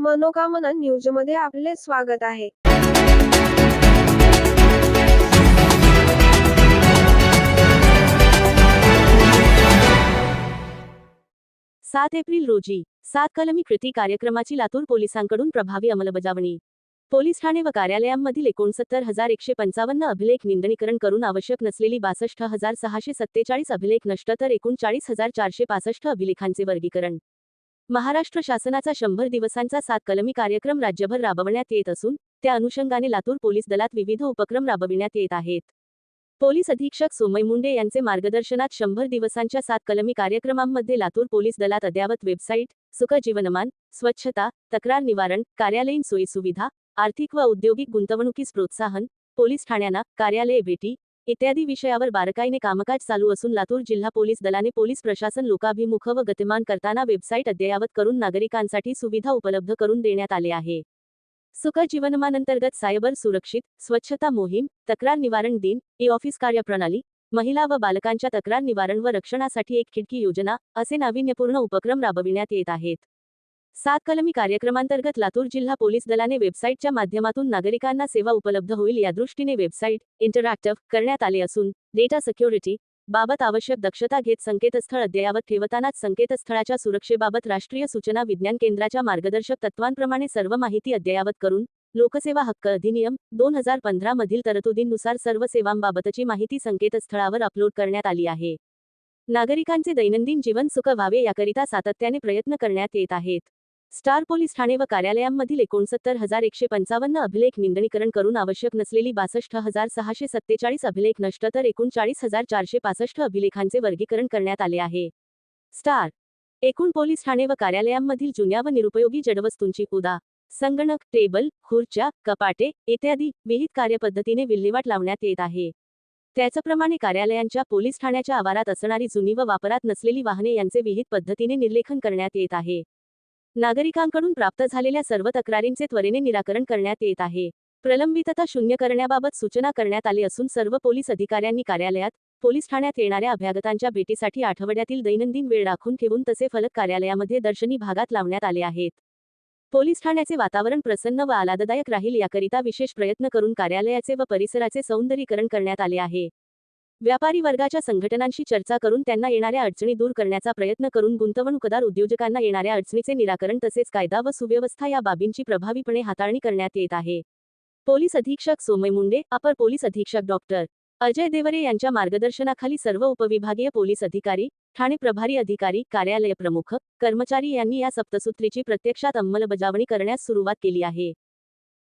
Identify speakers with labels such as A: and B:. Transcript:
A: मनोकामना न्यूजमध्ये आपले स्वागत आहे.
B: सात एप्रिल रोजी सात कलमी कृती कार्यक्रमाची लातूर पोलिसांकडून प्रभावी अंमलबजावणी. पोलीस ठाणे व कार्यालयांमधील एकोणसत्तर हजार एकशे पंचावन्न अभिलेख निंदणीकरण करून आवश्यक नसलेली बासष्ट हजार सहाशे सत्तेचाळीस अभिलेख नष्ट तर एकोणचाळीस हजार चारशे पासष्ट अभिलेखांचे वर्गीकरण. महाराष्ट्र शासनाचा शंभर दिवसांचा सात कलमी कार्यक्रम राज्यभर राबवण्यात येत असून त्या अनुषंगाने लातूर पोलीस दलात विविध उपक्रम राबविण्यात येत आहेत. पोलीस अधीक्षक सोमय मुंडे यांचे मार्गदर्शनात शंभर दिवसांच्या सात कलमी कार्यक्रमांमध्ये लातूर पोलीस दलात अद्यावत वेबसाईट सुख जीवनमान स्वच्छता तक्रार निवारण कार्यालयीन सोयीसुविधा आर्थिक व औद्योगिक गुंतवणुकीस प्रोत्साहन पोलीस ठाण्यांना कार्यालये भेटी इत्यादी विषयावर बारकाईने कामकाज चालू असून लातूर जिल्हा पोलीस दलाने पोलीस प्रशासन लोकाभिमुख व गतिमान करताना वेबसाईट अद्ययावत करून नागरिकांसाठी सुविधा उपलब्ध करून देण्यात आले आहे. सुख जीवनमानंतर्गत सायबर सुरक्षित स्वच्छता मोहीम तक्रार निवारण दिन ई ऑफिस कार्यप्रणाली महिला व बालकांच्या तक्रार निवारण व रक्षणासाठी एक खिडकी योजना असे नाविन्यपूर्ण उपक्रम राबविण्यात येत आहेत. सात कलमी कार्यक्रमांतर्गत लातूर जिल्हा पोलीस दलाने वेबसाईटच्या माध्यमातून नागरिकांना सेवा उपलब्ध होईल यादृष्टीने वेबसाईट इंटरॅक्टिव्ह करण्यात आले असून डेटा सिक्युरिटी बाबत आवश्यक दक्षता घेत संकेतस्थळ अद्ययावत ठेवतानाच संकेतस्थळाच्या सुरक्षेबाबत राष्ट्रीय सूचना विज्ञान केंद्राच्या मार्गदर्शक तत्वांप्रमाणे सर्व माहिती अद्ययावत करून लोकसेवा हक्क अधिनियम दोन हजार पंधरा मधील तरतुदींनुसार सर्व सेवांबाबतची माहिती संकेतस्थळावर अपलोड करण्यात आली आहे. नागरिकांचे दैनंदिन जीवन सुख व्हावे याकरिता सातत्याने प्रयत्न करण्यात येत आहेत. स्टार पोलीस ठाणे व कार्यालयांमधील एकोणसत्तर हजार एकशे पंचावन्न अभिलेख निंदणीकरण करून आवश्यक नसलेली बासष्ट हजार सहाशे सत्तेचाळीस अभिलेख नष्ट तर एकोणचाळीस हजार चारशे पासष्ट अभिलेखांचे वर्गीकरण करण्यात आले आहे. स्टार. एकूण पोलीस ठाणे व कार्यालयांमधील जुन्या व निरुपयोगी जडवस्तूंची उदा. संगणक टेबल खुर्च्या कपाटे इत्यादी विहित कार्यपद्धतीने विल्हेवाट लावण्यात येत आहे. त्याचप्रमाणे कार्यालयांच्या पोलीस ठाण्याच्या आवारात असणारी जुनी व वापरात नसलेली वाहने यांचे विहित पद्धतीने निर्लेखन करण्यात येत आहे. नागरिकांकडून प्राप्त झालेल्या सर्व तक्रारींचे त्वरेने निराकरण करण्यात येत आहे. प्रलंबितता शून्य करण्याबाबत सूचना करण्यात आली असून सर्व पोलीस अधिकाऱ्यांनी कार्यालयात पोलीस ठाण्यात येणाऱ्या अभ्यागतांच्या भेटीसाठी आठवड्यातील दैनंदिन वेळ राखून ठेवून तसे फलक कार्यालयामध्ये दर्शनी भागात लावण्यात आले आहेत. पोलीस ठाण्याचे वातावरण प्रसन्न व आल्हाददायक राहील याकरिता विशेष प्रयत्न करून कार्यालयाचे व परिसराचे सौंदर्यीकरण करण्यात आले आहे. व्यापारी वर्गाच्या संघटनांशी चर्चा करून त्यांना येणाऱ्या अडचणी दूर करण्याचा प्रयत्न करून गुंतवणूकदार उद्योजकांना येणाऱ्या अडचणीचे निराकरण तसेच कायदा व सुव्यवस्था या बाबींची प्रभावीपणे हाताळणी करण्यात येत आहे. पोलीस अधीक्षक सोमय मुंडे अपर पोलीस अधीक्षक डॉक्टर अजय देवरे यांच्या मार्गदर्शनाखाली सर्व उपविभागीय पोलीस अधिकारी ठाणे प्रभारी अधिकारी कार्यालय प्रमुख कर्मचारी यांनी या सप्तसूत्रीची प्रत्यक्षात अंमलबजावणी करण्यास सुरुवात केली आहे.